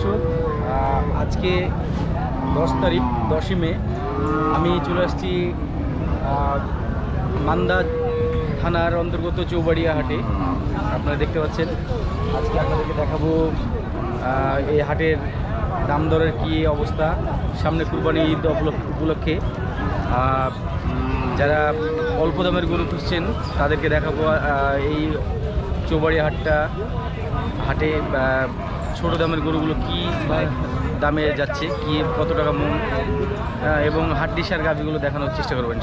দর্শক আজকে দশ তারিখ, দশই মে, আমি চলে আসছি মান্দা থানার অন্তর্গত চৌবাড়িয়া হাটে। আপনারা দেখতে পাচ্ছেন। আজকে আপনাদেরকে দেখাবো এই হাটের দাম দরের কী অবস্থা। সামনে কুরবানি ঈদ উপলক্ষে। যারা অল্প দামের গরু খুঁজছেন, তাদেরকে দেখাবো এই চৌবাড়িয়া হাটটা, হাটে ছোট দামের গরুগুলো কি দামে যাচ্ছে কি কত টাকা মন এবং হাড্ডি সার গাভিগুলো দেখানোর চেষ্টা করবেন।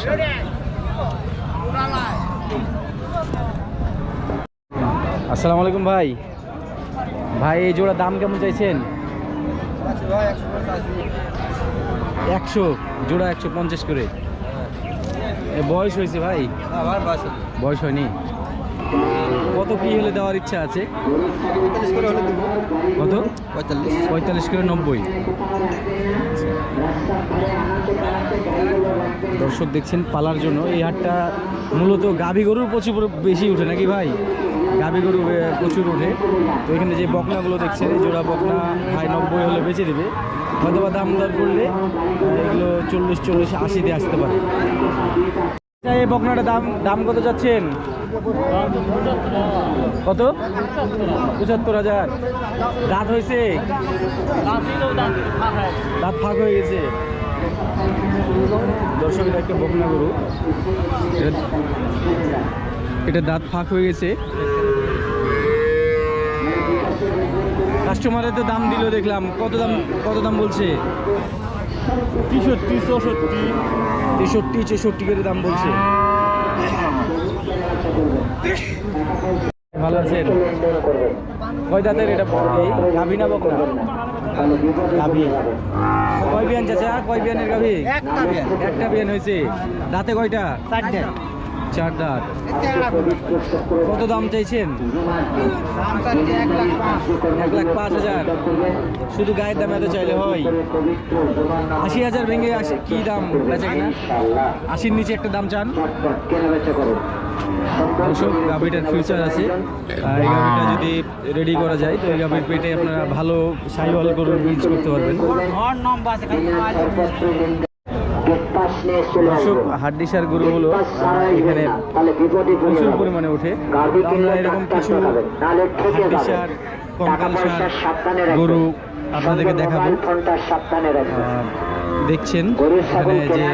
আসসালামু আলাইকুম ভাই। ভাই এই জোড়া দাম কেমন চাইছেন? একশো জোড়া একশো পঞ্চাশ করে। এ বয়স হয়েছে ভাই? বয়স হয়নি? কত কি হলে দেওয়ার ইচ্ছা আছে? কত? পঁয়তাল্লিশ। পঁয়তাল্লিশ করে নব্বই। দর্শক দেখছেন পালার জন্য। এই হাটটা মূলত গাভী গরুর প্রচুর বেশি উঠে নাকি ভাই? গাভী গরু প্রচুর ওঠে তো এখানে যে বকনাগুলো দেখছেন এই জোড়া বকনা ভাই নব্বই হলে বেঁচে দেবে। হয়তো বা দাম দর করলে এগুলো চল্লিশ চল্লিশ আশিতে আসতে পারে। এই বকনাটা দাম দাম কত যাচ্ছেন কত? পঁচাত্তর হাজার। দাঁত হয়েছে? দাঁত ফাঁক হয়ে গেছে। দর্শক, এটা একটা বকনা গরু। এটা- এটা দাঁত ফাঁক হয়ে গেছে। কাস্টমারের তো দাম দিল দেখলাম। কত দাম কত দাম বলছে? তেষট্টি চৌষট্টি তেষট্টি চৌষট্টি করে দাম বলছে। ভালো আছেন? কয় দাঁতের এটা এই? গাভি না গাভি। কয় বিয়ান চাচা? কয় বিয়ানের গাভি। একটা বিয়ান হয়েছে। দাঁতে কয়টা? চারটে। চার দাঁত কত দাম চাইছেন? এক লাখ পাঁচ হাজার। শুধু গায়ের দাম এত চাইলে হয়। আশি হাজার ভেঙে আসে, কি দাম বেচে কিনা? আশির নিচে একটা দাম চান। দর্শক, গাভিটার ফিউচার আছে। আর এই গাভিটা যদি রেডি করা যায়, তো এই গাভির পেটে আপনারা ভালো সাইওয়াল করে বীজ করতে পারবেন। দর্শক, হাড্ডিসার গরুগুলো এখানে প্রচুর পরিমাণে ওঠে। আমরা এরকম কিছু হাড্ডিসার গরু আপনাদেরকে দেখাবো। দেখছেন এখানে যে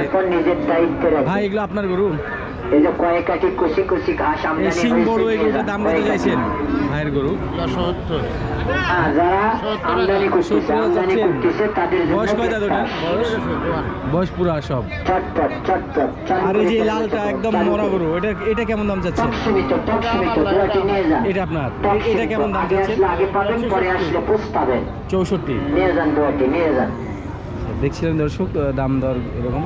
ভাই, এগুলো আপনার গরু? এই যে কয়েকাটি কুচি কুচি ঘাস এই আমদানি সিং বড় দাম কত চাইছেন ভাইয়ের গরু? হ্যাঁ, তাদের বয়স কয় পুরা সব। আর এই যে লালটা একদম মরা গরু এটা এটা কেমন দাম যান। এটা আপনার। এটা কেমন দাম পাবেন চৌষট্টি। নিয়ে যান নিয়ে যান। দেখছিলেন দর্শক দাম দর এরকম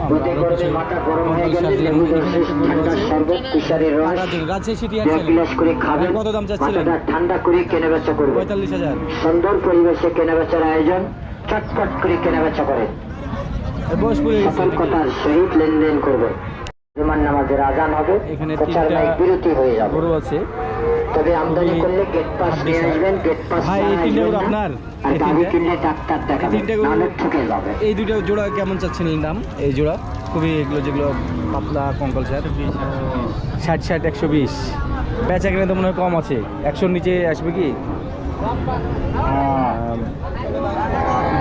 করে কত দাম চাচ্ছিলেন? ঠান্ডা করে কেনা বেচা করবেন। পঁয়তাল্লিশ হাজার। সুন্দর পরিবেশে কেনা বেচার আয়োজন চটপট করে কেনা বেচা করেন। এ বয়স পড়ে গেছে সতর্কতার সহিত লেনদেন করবে জুমার নামাজের আজান হবে এখানে প্রচার বিরতি হয়ে যাবে। আছে। তবে আমদানি করলে গেট পাস নিয়ে আসবেন গেট পাস ভাই, এই তিনটে। আপনার? আর এই গাড়ি কিনলে ডাক্তার দেখাবেন নাহলে ঠকে যাবে। এই দুটো জোড়া কেমন চাচ্ছিলেন দাম? এই জোড়া? খুবই এগুলো যেগুলো পাতলা কঙ্কাল সার ষাট ষাট একশো বিশ। বেচা কিনে তো মনে হয় কম আছে। একশোর নিচে আসবে কি?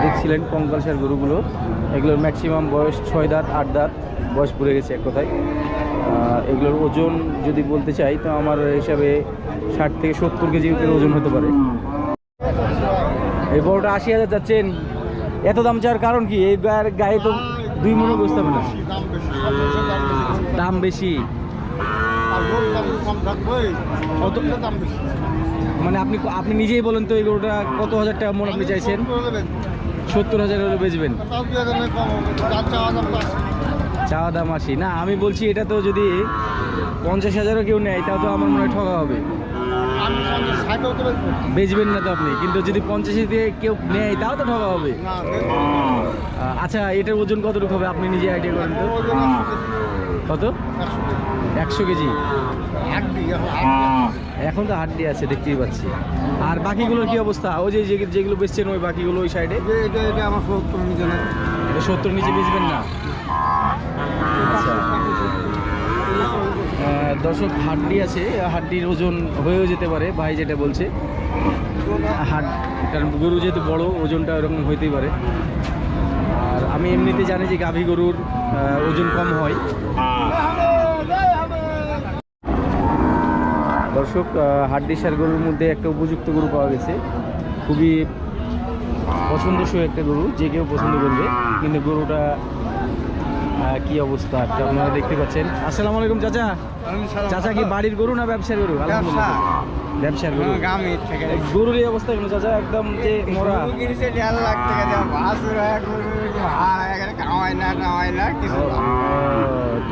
দেখছিলেন কঙ্কাল সার গরুগুলো। এগুলোর ম্যাক্সিমাম বয়স ছয় দাঁত আট দাঁত। বয়স পড়ে গেছে এক কথায়। এগুলোর ওজন যদি বলতে চাই, তো আমার হিসাবে ষাট থেকে সত্তর কেজি ওজন হতে পারে। এই বড়টা আশি হাজার যাচ্ছেন এত দাম চাওয়ার কারণ কি? এই গায়ে তো দুই মনে বুঝতে হবে না। দাম বেশি। মানে আপনি আপনি নিজেই বলেন তো এই গরুটা কত হাজার টাকা মন আপনি চাইছেন? সত্তর হাজার হলে বেচবেন। চাওয়া দাম আশি না আমি বলছি এটা তো যদি পঞ্চাশ হাজারও কেউ নেয় তাও তো আমার মনে হয় ঠকা হবে। বেচবেন না তো আপনি কিন্তু যদি পঞ্চাশে দিয়ে কেউ নেয় তাও তো ঠকা হবে। আচ্ছা এটার ওজন কতটুকু হবে? আপনি নিজে আইডিয়া করেন তো। কত? একশো কেজি। এখন তো হাড্ডি আছে দেখতেই পাচ্ছি। আর বাকিগুলোর কি অবস্থা? ওই যে যেগুলো বেচছেন ওই বাকিগুলো ওই সাইডে এটা এটা আমার সত্তর নিচে সত্তর নিচে বেচবেন না? দর্শক, হাড্ডি আছে। হাড্ডির ওজন হয়েও যেতে পারে, ভাই যেটা বলছে। হাড কারণ গরু যেহেতু বড়, ওজনটা ওরকম হইতেই পারে। আর আমি এমনিতে জানি যে গাভী গরুর ওজন কম হয়। দর্শক হাড্ডি সার গরুর মধ্যে একটা উপযুক্ত গরু পাওয়া গেছে। খুবই পছন্দসই একটা গরু, যে কেউ পছন্দ করবে। কিন্তু গরুটা কি অবস্থা? একটা আপনারা দেখতে পাচ্ছেন। আসসালামু আলাইকুম চাচা। চাচা কি বাড়ির গরু না ব্যবসার গরু? ব্যবসার গরু। গরুর অবস্থা কেন চাচা? একদম যে মরা।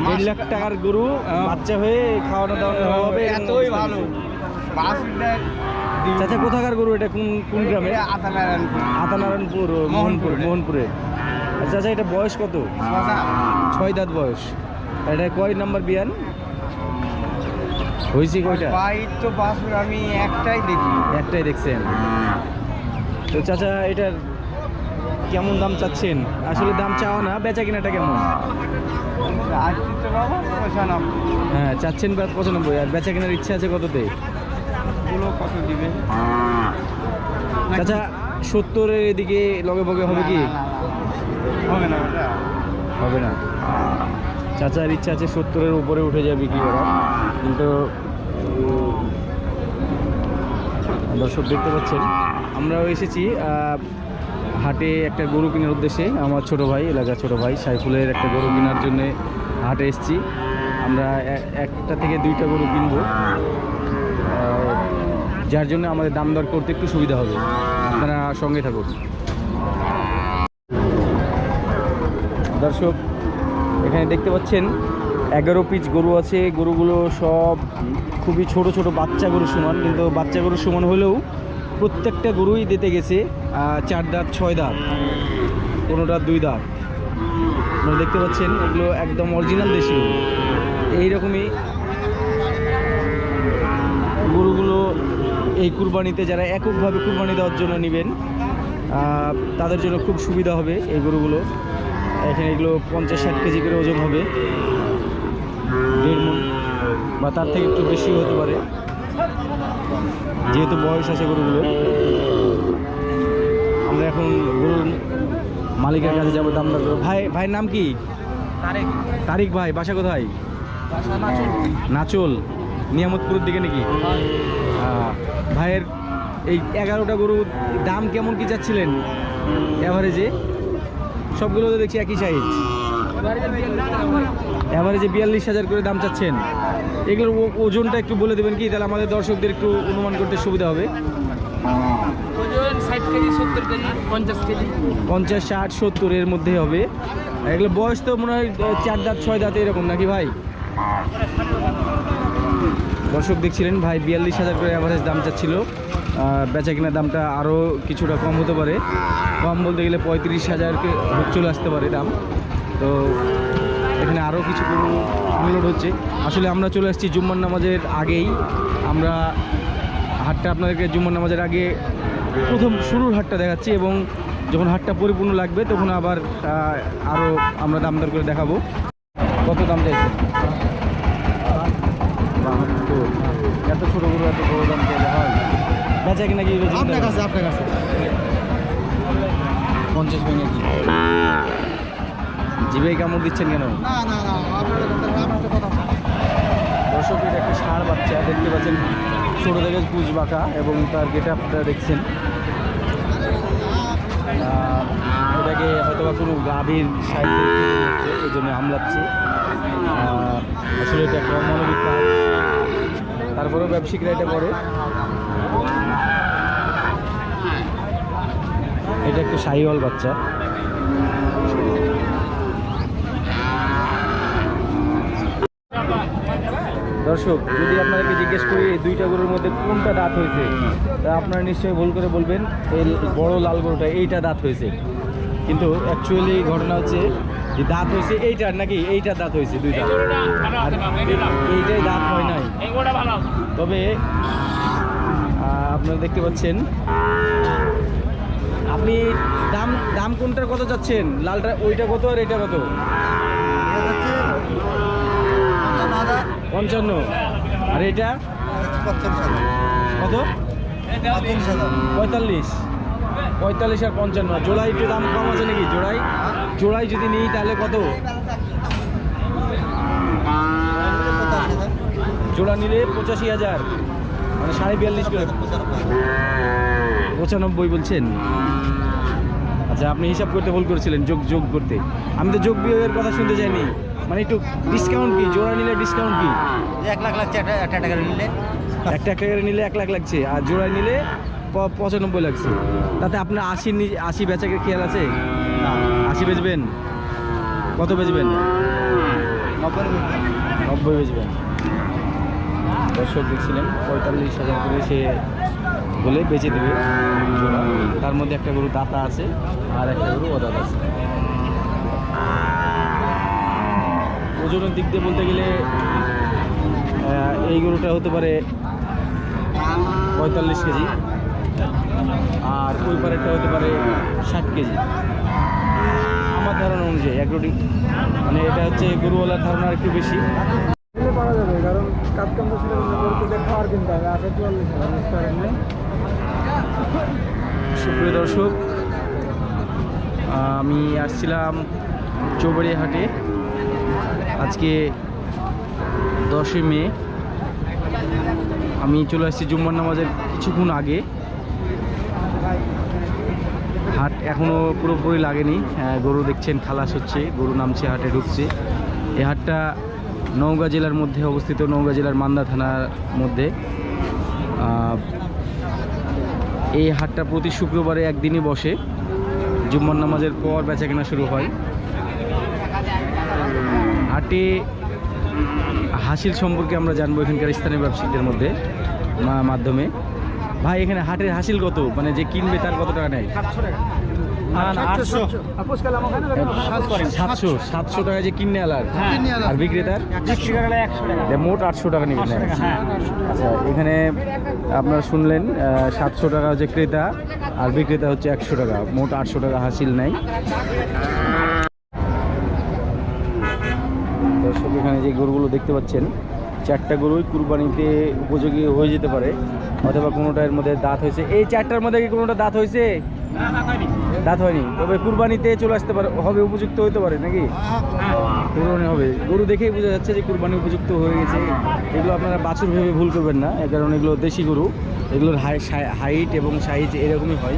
দেড় লাখ টাকা টাকার গরু বাচ্চা হয়ে খাওয়ানো দাওয়ানো হবে এরকম এতই ভালো। চাচা কোথাকার গরু এটা? কোন কোন গ্রামে আতানারায়ণপুর। আতানারায়ণপুর মোহনপুর মোহনপুরে। আচ্ছা চাচা এটা বয়স কত ছয় দাঁত বয়স এটা কয় নাম্বার বিয়ান হয়েছে কয়টা তো বাসুর আমি একটাই দেখি একটাই দেখছেন তো চাচা এটার কেমন দাম চাচ্ছেন আসলে দাম চাও না বেচা কিনাটা কেমন হ্যাঁ চাচ্ছেন বা পঁচানব্বই আর বেচা কেনার ইচ্ছা আছে কততে কত দিবে চাচা সত্তরের এদিকে লগে বগে হবে কি হবে না। হবে না। চাচার ইচ্ছা আছে সত্তরের উপরে উঠে যায় বিক্রি করা। কিন্তু দর্শক দেখতে পাচ্ছেন। আমরাও এসেছি হাটে একটা গরু কেনার উদ্দেশ্যে। আমার ছোট ভাই, এলাকার ছোট ভাই সাইফুলের একটা গরু কেনার জন্য হাটে এসেছি। আমরা একটা থেকে দুইটা গরু কিনবো। যার জন্য আমাদের দাম দর করতে একটু সুবিধা হবে। আপনারা সঙ্গে থাকুন। দর্শক, এখানে দেখতে পাচ্ছেন, এগারো পিস গরু আছে। গরুগুলো সব খুবই ছোট ছোট বাচ্চা গরু সমান, কিন্তু বাচ্চা গরু সমান হলেও প্রত্যেকটা গরুই দিতে গেছে চার দাঁত, ছয় দাঁত কোনোটা দুই দাঁত। আপনারা দেখতে পাচ্ছেন, এগুলো একদম অরিজিনাল দেশি এইরকমই গরুগুলো এই কুরবানিতে যারা এককভাবে কুরবানি দেওয়ার জন্য নেবেন তাদের জন্য খুব সুবিধা হবে এই গরুগুলো। এখানে এগুলো পঞ্চাশ ষাট কেজি করে ওজন হবে। দেড় মন বা তার থেকে একটু বেশি হতে পারে। যেহেতু বয়স আছে গরুগুলো আমরা এখন গরুর মালিকের কাছে যাব দাম দর করব। ভাই ভাইয়ের নাম কি? তারেক। তারিক ভাই বাসা কোথায়? নাচল। নিয়ামতপুরের দিকে নাকি? ভাইয়ের এই এগারোটা গরুর দাম কেমন কি চাচ্ছিলেন? অ্যাভারেজে সবগুলো তো দেখছি একই সাইজ অ্যাভারেজে বিয়াল্লিশ হাজার করে দাম চাচ্ছেন। এগুলোর ওজনটা একটু বলে দেবেন কি? তাহলে আমাদের দর্শকদের একটু অনুমান করতে সুবিধা হবে। ওজন ষাট সত্তর পঞ্চাশ সত্তরের মধ্যে হবে। এগুলো বয়স তো মনে হয় চার দাঁত ছয় দাঁত এরকম নাকি ভাই? দর্শক দেখছিলেন ভাই বিয়াল্লিশ হাজার করে অ্যাভারেজ দাম চাচ্ছিল। বেচা কেনার দামটা আরও কিছুটা কম হতে পারে। কম বলতে গেলে পঁয়ত্রিশ হাজারকে চলে আসতে পারে দাম। তো এখানে আরও কিছু গরু আনলোড হচ্ছে। আসলে আমরা চলে আসছি জুম্মার নামাজের আগেই। আমরা হাটটা আপনাদেরকে জুম্মার নামাজের আগে প্রথম শুরুর হাটটা দেখাচ্ছি এবং যখন হাটটা পরিপূর্ণ লাগবে তখন আবার আরও আমরা দাম দর করে দেখাবো। কত দাম চাইছে। এত ছোটো গরু, এত বড় দাম চাইলে হয় বেচা কিনা কি আপনার কাছে আপনার কাছে। পঞ্চাশ ভেঙে কি? জিভে কামড় দিচ্ছেন কেন? না না না আপনার আপনার কথা দর্শক এটা একটা ষাঁড় বাচ্চা দেখতে পাচ্ছেন? ছোটো থেকে পুজ বাঁকা এবং তার গেট আপটা দেখছেন এটাকে হয়তো বা কোনো গাভীর সাইডে এই জন্য আমলাচ্ছে আসলে এটা একটা কাজ। তারপরেও ব্যবসায়িকরা এটা করে। এটা একটা শাহিওয়াল বাচ্চা। দর্শক যদি আপনাদেরকে জিজ্ঞেস করি এই দুইটা গরুর মধ্যে কোনটা দাঁত হয়েছে তা আপনারা নিশ্চয়ই ভুল করে বলবেন এই বড় লাল গরুটা এইটা দাঁত হয়েছে। কিন্তু অ্যাকচুয়ালি ঘটনা হচ্ছে যে দাঁত হয়েছে এইটার নাকি এইটা দাঁত হয়েছে দুইটা। এইটাই দাঁত হয় নাই। তবে আপনারা দেখতে পাচ্ছেন আপনি দাম দাম কোনটার কত যাচ্ছেন লালটা, ওইটা কত আর এটা কত? পঞ্চান্ন। আর এটা? কত? পঁয়তাল্লিশ। পঁয়তাল্লিশ আর পঞ্চান্ন। জোড়াই একটু দাম কম আছে নাকি? জোড়াই জোড়াই যদি নিই তাহলে কত? জোড়া নিলে পঁচাশি হাজার। মানে সাড়ে বিয়াল্লিশ পঁচানব্বই বলছেন? আচ্ছা আপনি হিসাব করতে ভুল করেছিলেন যোগ যোগ করতে। আমি তো যোগ বিয়োগের কথা শুনতে চাইনি। মানে একটু ডিসকাউন্ট কি? জোড়া নিলে ডিসকাউন্ট কি? এক লাখ লাগছে একটা একটা টাকা নিলে। একটা একটা করে নিলে এক লাখ লাগছে আর জোড়া নিলে পঁচানব্বই লাগছে। তাতে আপনার আশি আশি বেচাকের খেয়াল আছে? আশি বেচবেন। কত বেচবেন। নব্বই বেচবেন। দর্শক দেখছিলেন পঁয়তাল্লিশ হাজার করে সে বলে বেঁচে দেবে। তার মধ্যে একটা গরু দাতা আছে আর একটা গরু অদাত আছে। ওজনের দিক দিয়ে বলতে গেলে এই গরুটা হতে পারে পঁয়তাল্লিশ কেজি আর ওই পারেরটা হতে পারে ষাট কেজি। আমার ধারণা অনুযায়ী এগ্রোটি মানে এটা হচ্ছে গরুওয়ালার ধারণা একটু বেশি। পাওয়া যাবে, কারণ কাজ কাম তো ছিল গরুকে খাওয়ার কিনতে হবে আগে চুয়াল্লিশ হাজার সুপ্রিয় দর্শক আমি আসছিলাম চৌবাড়িয়া হাটে আজকে দশই মে। আমি চলে আসছি জুম্মার নামাজের কিছুক্ষণ আগে। হাট এখনও পুরোপুরি লাগেনি। হ্যাঁ, গরু দেখছেন খালাস হচ্ছে গরু নামছে হাটে ঢুকছে। এই হাটটা নওগাঁ জেলার মধ্যে অবস্থিত নওগাঁ জেলার মান্দা থানার মধ্যে। এই হাটটা প্রতি শুক্রবারে একদিনই বসে। জুম্মার নামাজের পর বেচা কেনা শুরু হয়। হাটে হাসিল সম্পর্কে আমরা জানব এখানকার স্থানীয় ব্যবসায়ীদের মধ্যে মাধ্যমে ভাই, এখানে হাটের হাসিল কত? মানে যে কিনবে তার কত টাকা নেয়? সাতশো। টাকা যে কিনে আলার আর। বিক্রেতার? মোট আটশো টাকা নেবেন। আচ্ছা এখানে আপনারা শুনলেন সাতশো টাকা হচ্ছে ক্রেতা আর বিক্রেতা হচ্ছে একশো টাকা। মোট আটশো টাকা হাসিল নাই। দর্শক এখানে যে গরুগুলো দেখতে পাচ্ছেন চারটা গরুই কুরবানিতে উপযোগী হয়ে যেতে পারে অথবা কোনোটার মধ্যে দাঁত হয়েছে। এই চারটার মধ্যে কি কোনোটা দাঁত হয়েছে? দাঁত হয়নি। তবে কুরবানিতে চলে আসতে পারে হবে উপযুক্ত হতে পারে নাকি? কুরবানি হবে। গরু দেখেই বোঝা যাচ্ছে যে কুরবানি উপযুক্ত হয়ে গেছে। এগুলো আপনারা বাছুর ভেবে ভুল করবেন না। এর কারণ এগুলো দেশি গরু। এগুলোর হাই হাইট এবং সাইজ এরকমই হয়।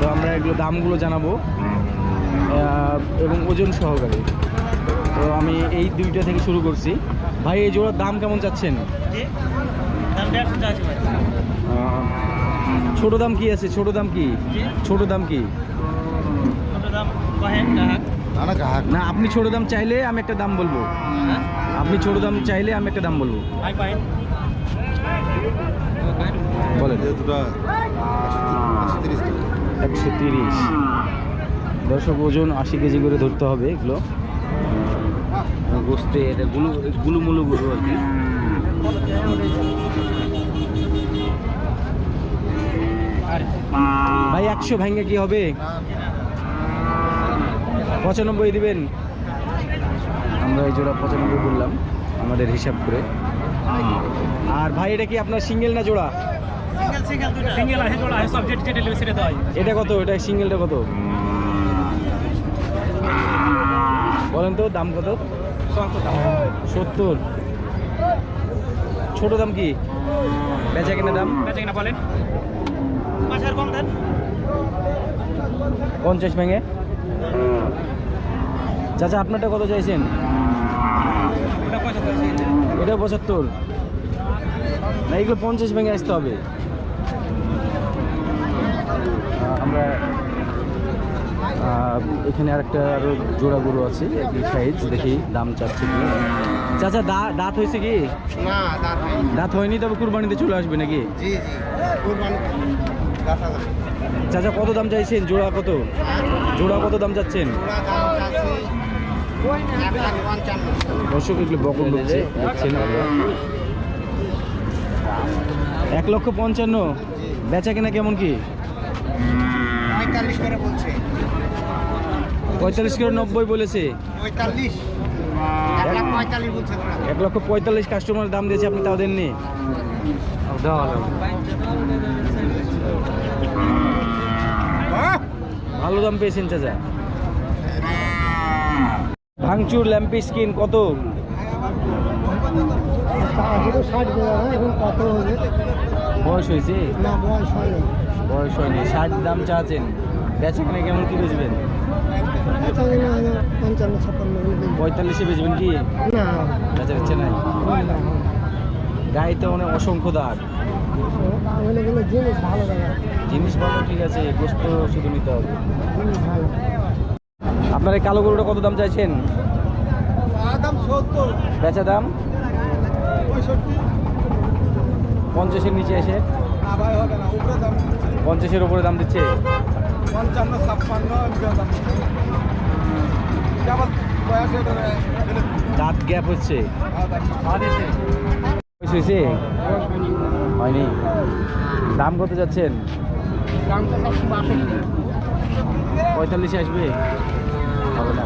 তো আমরা এগুলো দামগুলো জানাব। এবং ওজন সহকারে। তো আমি এই দুইটা থেকে শুরু করছি। ভাই এই জোড়ার দাম কেমন চাচ্ছেন? ছোট দাম কি আছে? ছোট দাম কি? ছোট দাম কি? না আপনি ছোট দাম চাইলে আমি একটা দাম বলব। আপনি ছোট দাম চাইলে আমি একটা দাম বলব। বলেন। একশো তিরিশ দর্শক ওজন আশি কেজি করে ধরতে হবে এগুলো। গোস্তে এটা গুলু গুলুমুলু গরু আর কি। ভাই একশো ভেঙে কি হবে? পঁচানব্বই দিবেন। আমরা এই জোড়া পঁচানব্বই বললাম আমাদের হিসাব করে। আর ভাই এটা কি আপনার সিঙ্গেল না জোড়া? এটা কত? এটা সিঙ্গেলটা কত? বলেন তো দাম কত? সত্তর। ছোট দাম কি? বেচা কিনা দাম? বেচে কিনা বলেন পাঁচ হাজার কম দেন পঞ্চাশ ভেঙে? চাচা আপনারটা কত চাইছেন? ওটা পঁচাত্তর এটা পঁচাত্তর। না এগুলো পঞ্চাশ ভেঙে আসতে হবে। আমরা এখানে আরেকটা আরও জোড়া গরু আছে একই সাইজ দেখি দাম চাচ্ছে কি। চাচা দা- দাঁত হয়েছে কি? না দাঁত হয়নি। তবে কুরবানিতে চলে আসবে নাকি? জি জি কুরবানি দশ হাজার চাচা কত দাম চাইছেন? জোড়া কত? জোড়া কত দাম চাচ্ছেন? এক দর্শক এগুলো বকন ঢুকছে দেখছেন এক লক্ষ পঞ্চান্ন। বেচা কেনা কেমন কি? পঁয়তাল্লিশ করে বলছে। পঁয়তাল্লিশ কিলো নব্বই বলেছে। পঁয়তাল্লিশ। এক লক্ষ পঁয়তাল্লিশ কাস্টমার দাম দিয়েছে আপনি তাও দেননি? ভালো দাম পেয়েছেন চাচা? ভাঙচুর ল্যাম্পি স্কিন কত? বয়স হয়েছে? বয়স হয়নি। ষাট দাম চাচ্ছেন। বেচা কেনা কেমন কি বেচবেন? পঁয়তাল্লিশে বেচবেন কি? না। বেচা বেচে নাই? গাড়িতে অনেক অসংখ্য তাহলে জিনিস ভালো ঠিক আছে। গোস্ত শুধু নিতে হবে। আপনার এই কালো গরুটা কত দাম চাইছেন? বেচা দাম? পঞ্চাশের নিচে এসে। পঞ্চাশের উপরে দাম দিচ্ছে? দাঁত গ্যাপ হচ্ছে। হয়নি। দাম কত যাচ্ছেন? পঁয়তাল্লিশে আসবে? হবে না।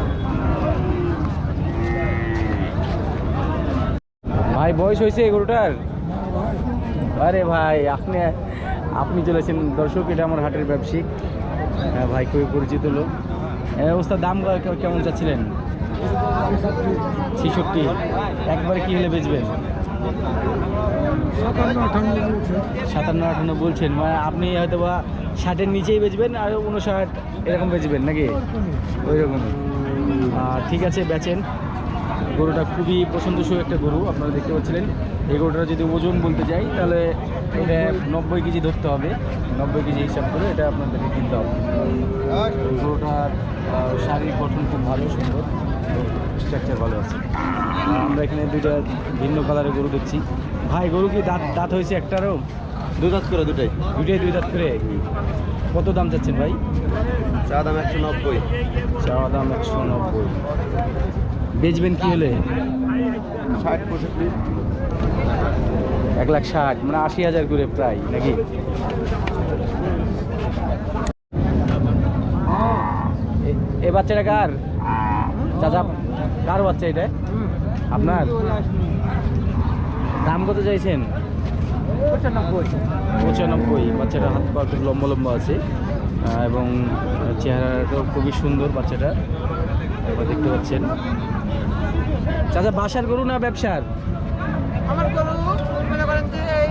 ভাই বয়স হয়েছে এই গরুটার? আরে ভাই আপনি আপনি চলেছেন। দর্শক এটা আমার হাটের ব্যবসায়িক। হ্যাঁ ভাই খুবই পরিচিত লোক। এই অবস্থার দাম কেমন চাচ্ছিলেন? ছেষট্টি। একবারে কি হলে বেচবেন? সাতান্ন আঠান্ন সাতান্ন আটান্ন বলছেন। মানে আপনি হয়তো বা ষাটের নিচেই বেচবেন আর উনষাট এরকম বেচবেন নাকি? ওই রকমই ঠিক আছে, বেচেন। গরুটা খুবই পছন্দসই একটা গরু, আপনারা দেখতে পাচ্ছিলেন। এই গরুটা যদি ওজন বলতে যাই, তাহলে এটা নব্বই কেজি ধরতে হবে। নব্বই কেজি হিসাব করে এটা আপনাদেরকে কিনতে হবে। গরুটার শারীরিক গঠন খুব ভালো, সুন্দর। স্ট্রাকচার ভালো আছে। আমরা এখানে দুইটা ভিন্ন কালারের গরু দেখছি। ভাই, গরু কি দাঁত দাঁত হয়েছে একটারও? দু দাঁত করে দুটাই দুইটাই দুই দাঁত করে? কত দাম চাচ্ছেন ভাই? চা দাম একশো নব্বই। চাওয়া দাম একশো নব্বই। বেচবেন কি হলে? ষাট পঁয়ষট্টি। এক লাখ ষাট মানে আশি হাজার করে প্রায় নাকি? এ- এ বাচ্চাটা কার? চাচা কার বাচ্চা এটা? আপনার? দাম কত চাইছেন? পঁচানব্বই। বাচ্চাটার হাত পা খুব লম্বা লম্বা আছে। এবং চেহারাটাও খুবই সুন্দর বাচ্চাটা। আপনারা দেখতে পাচ্ছেন। চাচা বাসার গরু না ব্যবসার? আমার গরু মনে করেন যে এই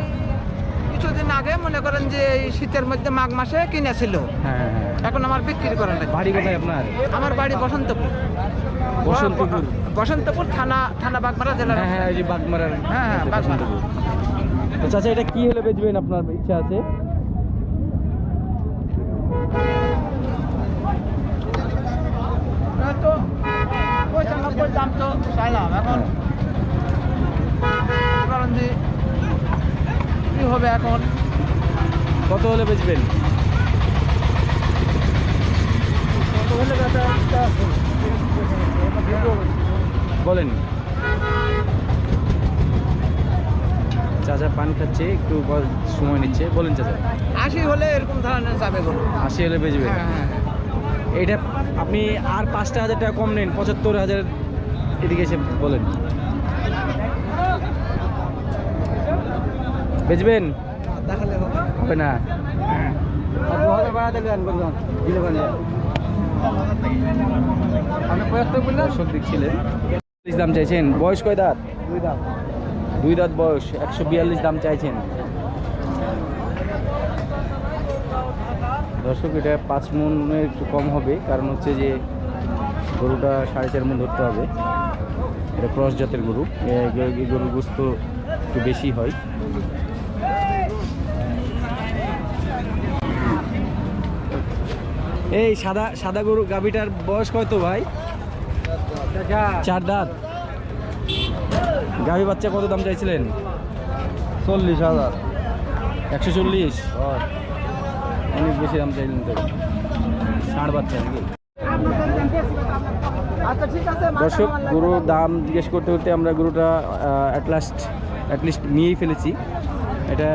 কিছুদিন আগে মনে করেন যে এই শীতের মধ্যে মাঘ মাসে কিনেছিল। হ্যাঁ হ্যাঁ। এখন আমার বিক্রি করা লাগে বাড়ি কোথায় আপনার? আমার বাড়ি বসন্তপুর। বসন্তপুর। বসন্তপুর থানা থানা বাগমারা জেলার হ্যাঁ হ্যাঁ হ্যাঁ, হ্যাঁ, বাগমারা। চাচা এটা কি হলে বেচবেন আপনার ইচ্ছা আছে? দাম তো চাইলাম এখন মনে করেন যে কি হবে এখন? কত হলে বেচবেন? কত হলে বলেন। চাচা পান খাচ্ছে একটু সময় নিচ্ছে বলেন চাচা। আশি হলে এরকম ধরনের যাবে আশি হলে বেচবেন হ্যাঁ হ্যাঁ এটা আপনি আর পাঁচটা হাজার টাকা কম নেন পঁচাত্তর হাজার এদিকে এসে বলেন। বেচবেন? হবে। না। দাম চাইছেন। বয়স কয় দাঁত? দুই দাম দুই দাঁত বয়স একশো বিয়াল্লিশ দাম চাইছেন। দর্শক এটা পাঁচ মনের একটু কম হবে কারণ হচ্ছে যে গরুটা সাড়ে চার মন ধরতে হবে। এটা ক্রস জাতের গরু গরুর গোস্ত একটু বেশি হয়। এই সাদা সাদা গরু গাভিটার বয়স কত ভাই? চার দাঁত। গাভী বাচ্চা কত দাম চাইছিলেন? চল্লিশ হাজার। একশো চল্লিশ? অনেক বেশি দাম চাইলেন তো। ষাঁড় বাচ্চা নাকি? আচ্ছা ঠিক দর্শক গরুর দাম জিজ্ঞেস করতে করতে আমরা গরুটা অ্যাট লাস্ট অ্যাটলিস্ট নিয়েই ফেলেছি। এটা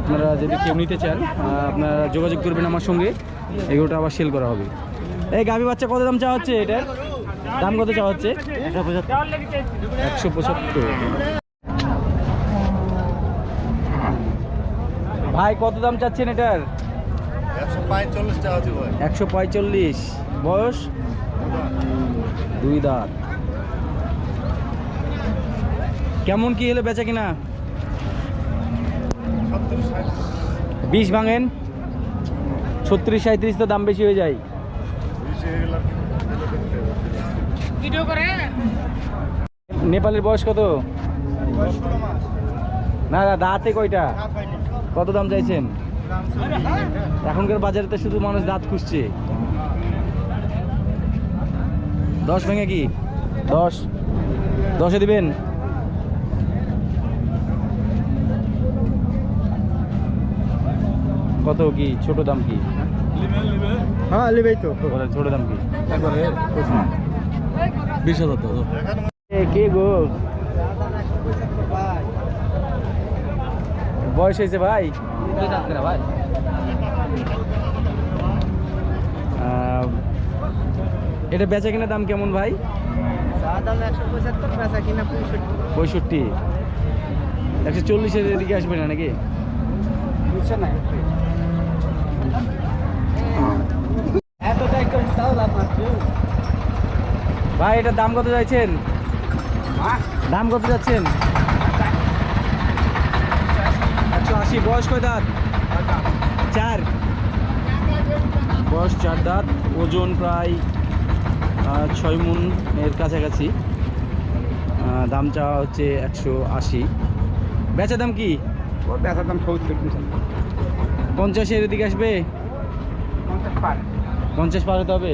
আপনারা যদি কেউ নিতে চান আপনারা যোগাযোগ করবেন আমার সঙ্গে। এই গরুটা আবার সেল করা হবে। এই গাভী বাচ্চা কত দাম চাওয়া হচ্ছে এটার দাম কত চাওয়া হচ্ছে? একশো পঁচাত্তর। ভাই কত দাম চাচ্ছেন এটার? একশো পঁয়তাল্লিশ বয়স? দুই দাঁত। কেমন কি হলে বেচা কিনা? বিশ ভাঙেন। ছত্রিশ সাঁত্রিশ তো দাম বেশি হয়ে যায়। ভিডিও করে। নেপালের বয়স কত? না না দাঁতে কয়টা? কত দাম চাইছেন? এখনকার বাজারেতে শুধু মানুষ দাঁত খুঁজছে। দশ ভেঙে কি? দশ। দশে দিবেন? কত কি? ছোট দাম কি? হ্যাঁ লিবেই তো। ছোট দাম কি? বিশ হাজার তো কে গো? বয়স হয়েছে ভাই? ভাই এটা বেচা কিনা দাম কেমন ভাই? পঁয়ষট্টি। একশো চল্লিশের এদিকে আসবে না নাকি? বুঝছে না এত টাইট করে তাও লাভ মারছে ভাই এটার দাম কত চাইছেন? দাম কত যাচ্ছেন একশো আশি বয়স কয় দাঁত? চার। বয়স চার দাঁত ওজন প্রায় ছয় মুন এর কাছাকাছি। দাম চাওয়া হচ্ছে একশো আশি। বেচা দাম কি? বেচার দাম সত্তর পঞ্চাশের এদিকে আসবে? পঞ্চাশ পার। পঞ্চাশ পার হতে হবে?